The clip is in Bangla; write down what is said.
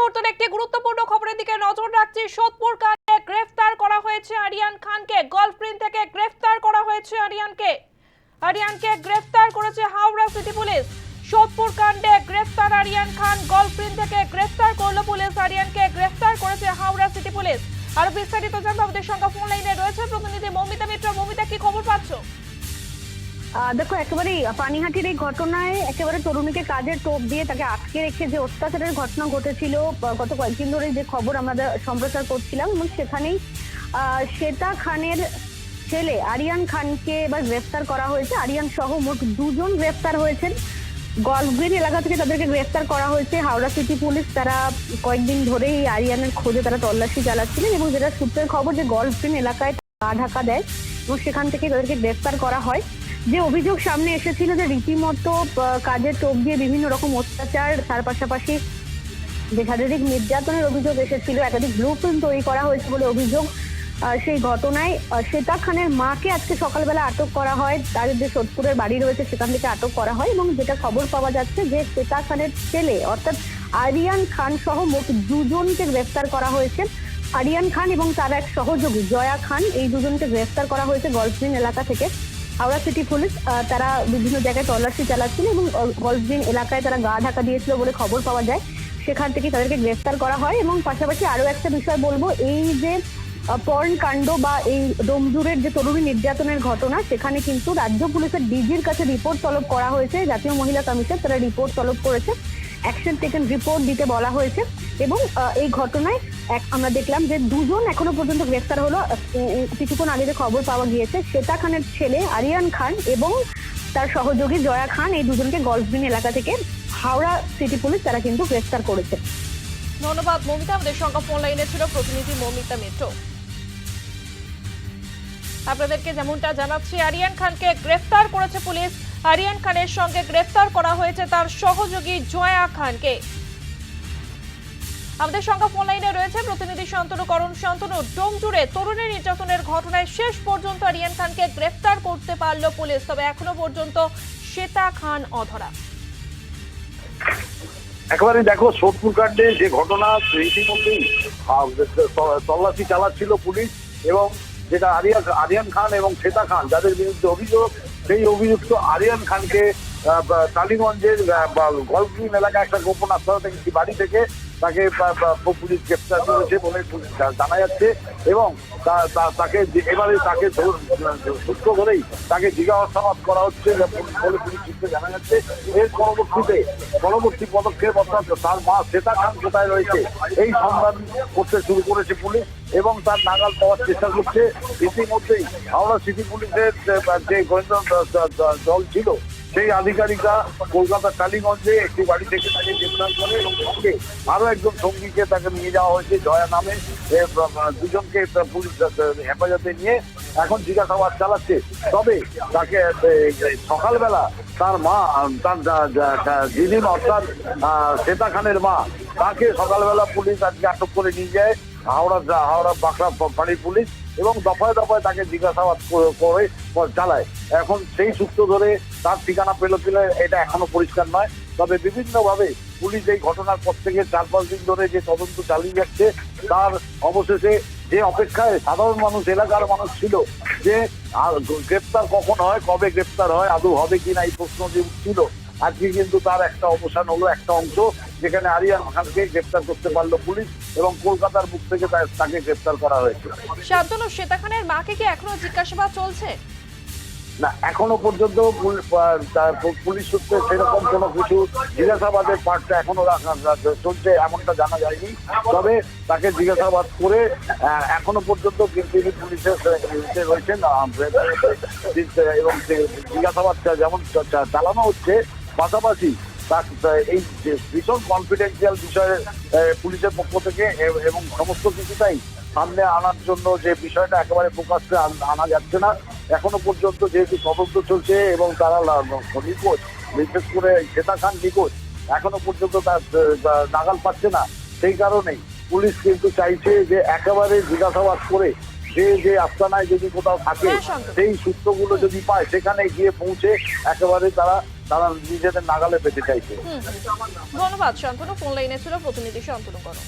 মুহূর্তের একটি গুরুত্বপূর্ণ খবরের দিকে নজর রাখছি। সোদপুর কাণ্ডে গ্রেফতার করা হয়েছে আরিয়ান খানকে। গলফপ্রিন্ট থেকে গ্রেফতার করা হয়েছে আরিয়ানকে। আরিয়ানকে গ্রেফতার করেছে হাওড়া সিটি পুলিশ। সোদপুর কাণ্ডে গ্রেফতার আরিয়ান খান। গলফপ্রিন্ট থেকে গ্রেফতার করল পুলিশ। আরিয়ানকে গ্রেফতার করেছে হাওড়া সিটি পুলিশ। আরও বিস্তারিত জানব আমাদের সঙ্গে। ফোন লাইনে রয়েছে প্রতিনিধি মৌমিতা দেখো একেবারে পানিহাটির এই ঘটনায় একেবারে তরুণীকে কাজের টোপ দিয়ে তাকে আটকে রেখে যে অত্যাচারের ঘটনা ঘটেছিল গত কয়েকদিন ধরে যে খবর আমরা সম্প্রচার করছিলাম, এবং সেখানেই শ্বেতা খানের ছেলে আরিয়ান খানকে এবার গ্রেফতার করা হয়েছে। আরিয়ান সহ মোট দুজন গ্রেফতার হয়েছেন। গলফগ্রিন এলাকা থেকে তাদেরকে গ্রেফতার করা হয়েছে। হাওড়া সিটি পুলিশ তারা কয়েকদিন ধরেই আরিয়ানের খোঁজে তারা তল্লাশি চালাচ্ছিলেন, এবং যেটা সূত্রের খবর যে গলফগ্রিন এলাকায় গা ঢাকা দেয়, এবং সেখান থেকে তাদেরকে গ্রেফতার করা হয়। যে অভিযোগ সামনে এসেছিল যে রীতিমতো কাজের টোপ দিয়ে বিভিন্ন রকম অত্যাচার, তার পাশাপাশি যে শারীরিক নির্যাতনের অভিযোগ এসেছিল, একাধিক ব্লু তৈরি করা হয়েছে বলে অভিযোগ সেই ঘটনায় শ্বেতা খানের মাকে আজকে সকালবেলা আটক করা হয়। তার যে সোদপুরের বাড়ি রয়েছে, সেখান থেকে আটক করা হয় এবং যেটা খবর পাওয়া যাচ্ছে যে শ্বেতা খানের ছেলে, অর্থাৎ আরিয়ান খান সহ মোট দুজনকে গ্রেফতার করা হয়েছে। আরিয়ান খান এবং তার এক সহযোগী, জয়া খান, এই দুজনকে গ্রেফতার করা হয়েছে গলফগ্রিন এলাকা থেকে। হাওড়া সিটি পুলিশ তারা বিভিন্ন জায়গায় তল্লাশি চালাচ্ছিল এবং গলফগ্রিন এলাকায় তারা গা ঢাকা দিয়েছিল বলে খবর পাওয়া যায়। সেখান থেকে তাদেরকে গ্রেফতার করা হয় এবং পাশাপাশি আরও একটা বিষয় বলব, এই যে পর্ন কাণ্ড বা এই ডোমজুরের যে তরুণী নির্যাতনের ঘটনা, সেখানে কিন্তু রাজ্য পুলিশের ডিজির কাছে রিপোর্ট তলব করা হয়েছে। জাতীয় মহিলা কমিশন তারা রিপোর্ট তলব করেছে। অ্যাকশন টেকেন রিপোর্ট দিতে বলা হয়েছে এবং এই ঘটনায় এক, আমরা দেখলাম যে দুজন এখনও পর্যন্ত গ্রেফতার হলো। কিছুক্ষণ আগে যে খবর পাওয়া গিয়েছে, শ্বেতা খানের ছেলে আরিয়ান খান এবং তার সহযোগী জয়া খান এই দুজনকে গলফগ্রিন এলাকা থেকে হাওড়া সিটি পুলিশ তারা কিন্তু গ্রেফতার করেছে। ধন্যবাদ, মৌমিতা। আমাদের সঙ্গে ফোন লাইনে ছিল প্রতিনিধি মমিতা মিত্র। আপনাদেরকে যেমনটা জানাচ্ছি, আরিয়ান খানকে গ্রেফতার করেছে পুলিশ। আরিয়ান খানের সঙ্গে গ্রেফতার করা হয়েছে তার সহযোগী জয়া খানকে। আমাদের সঙ্গে ফোন লাইনে রয়েছে, প্রতিনিধি শান্তনু, করণ শান্তনু। ডোম জুড়ে তরুণী নির্যাতনের ঘটনায় শেষ পর্যন্ত আরিয়ান খানকে গ্রেফতার করতে পারল পুলিশ, তবে এখনও পর্যন্ত শ্বেতা খান অধরা। একেবারে দেখো, সোদপুর কাণ্ডে যে ঘটনা, ইতিমধ্যেই তল্লাশি চালাচ্ছিল পুলিশ এবং যেটা আরিয়া আরিয়ান খান এবং শ্বেতা খান, যাদের বিরুদ্ধে অভিযোগ সেই অভিযুক্ত আরিয়ান খানকে টালিগঞ্জের গল্ফগ্রিন এলাকায় একটা গোপন আস্থানা থেকে বাড়ি থেকে তাকে পুলিশ গ্রেপ্তার করেছে বলে জানা যাচ্ছে এবং তাকে এবারে তাকে সূত্র ধরেই তাকে জিজ্ঞাসাবাদ করা হচ্ছে বলে পুলিশ সূত্রে জানা যাচ্ছে। এর পরবর্তীতে, পরবর্তী পদক্ষেপ অর্থাৎ তার মা শ্বেতা খান কোথায় রয়েছে, এই সন্ধান করতে শুরু করেছে পুলিশ এবং তার নাগাল পাওয়ার চেষ্টা করছে। ইতিমধ্যেই হাওড়া সিটি পুলিশের যে- গোয়েন্দা দল ছিল সেই আধিকারিকরা কলকাতার টালিগঞ্জে একটি বাড়ি থেকে তাকে গ্রেপ্তার করে এবং সঙ্গে আরও একজন সঙ্গীকে তাকে নিয়ে যাওয়া হয়েছে, জয়া নামে। দুজনকে পুলিশ হেফাজতে নিয়ে এখন জিজ্ঞাসাবাদ চালাচ্ছে। তবে তাকে সকালবেলা তার মা, তার দিদিন অর্থাৎ শ্বেতা খানের মা, তাকে সকালবেলা পুলিশ আজকে আটক করে নিয়ে যায়। হাওড়া হাওড়া বাঁকড়া ফাঁড়ির পুলিশ। এবং দফায় দফায় তাকে জিজ্ঞাসাবাদ করে- চালায়। এখন সেই সূত্র ধরে তার ঠিকানা পেল কিনা এটা এখনও পরিষ্কার নয়। তবে বিভিন্নভাবে পুলিশ এই ঘটনার পর থেকে চার পাঁচ দিন ধরে যে তদন্ত চালিয়ে যাচ্ছে, তার অবশেষে যে অপেক্ষায় সাধারণ মানুষ, এলাকার মানুষ ছিল যে গ্রেপ্তার কখন হয়, কবে গ্রেপ্তার হয়, আদৌ হবে কিনা এই প্রশ্ন যে উঠছিল, আজকে কিন্তু তার একটা অবসান হলো, একটা অংশ। যেখানে আরিয়ান খানকে গ্রেপ্তার করতে পারল পুলিশ এবং কলকাতার বুক থেকে তাকে গ্রেপ্তার করা হয়েছে। শান্তনু শ্বেতা খানের মাকে কি এখনও জিজ্ঞাসাবাদ চলছে? না এখনও পর্যন্ত পুলিশ সূত্রে সেরকম কোনো কিছু জিজ্ঞাসাবাদের পার্টটা এখনও চলছে এমনটা জানা যায়নি। তবে তাকে জিজ্ঞাসাবাদ করে এখনও পর্যন্ত কিন্তু তিনি পুলিশের রয়েছেন এবং সে জিজ্ঞাসাবাদ যেমন চালানো হচ্ছে পাশাপাশি তার- এই যে ভীষণ কনফিডেন্সিয়াল বিষয়ে পুলিশের পক্ষ থেকে এবং সমস্ত কিছুটাই সামনে আনার জন্য যে বিষয়টা একেবারে প্রকাশ্যে আন- যাচ্ছে না এখনও পর্যন্ত যেহেতু তদন্ত চলছে এবং তারা নিখোঁজ বিশেষ করে শ্বেতা খান নিখোঁজ এখনও পর্যন্ত তার নাগাল পাচ্ছে না। সেই কারণেই পুলিশ কিন্তু চাইছে যে একেবারে জিজ্ঞাসাবাদ করে যে যে আস্তানায় যদি কোথাও থাকে হ্যাঁ, সেই সূত্রগুলো যদি পায় সেখানে গিয়ে পৌঁছে একেবারে তারা তারা নিজেদের নাগালে পেতে চাইছে। ধন্যবাদ শান্তনু। ফোন লাইনে ছিল প্রতিনিধি শান্তনু করো।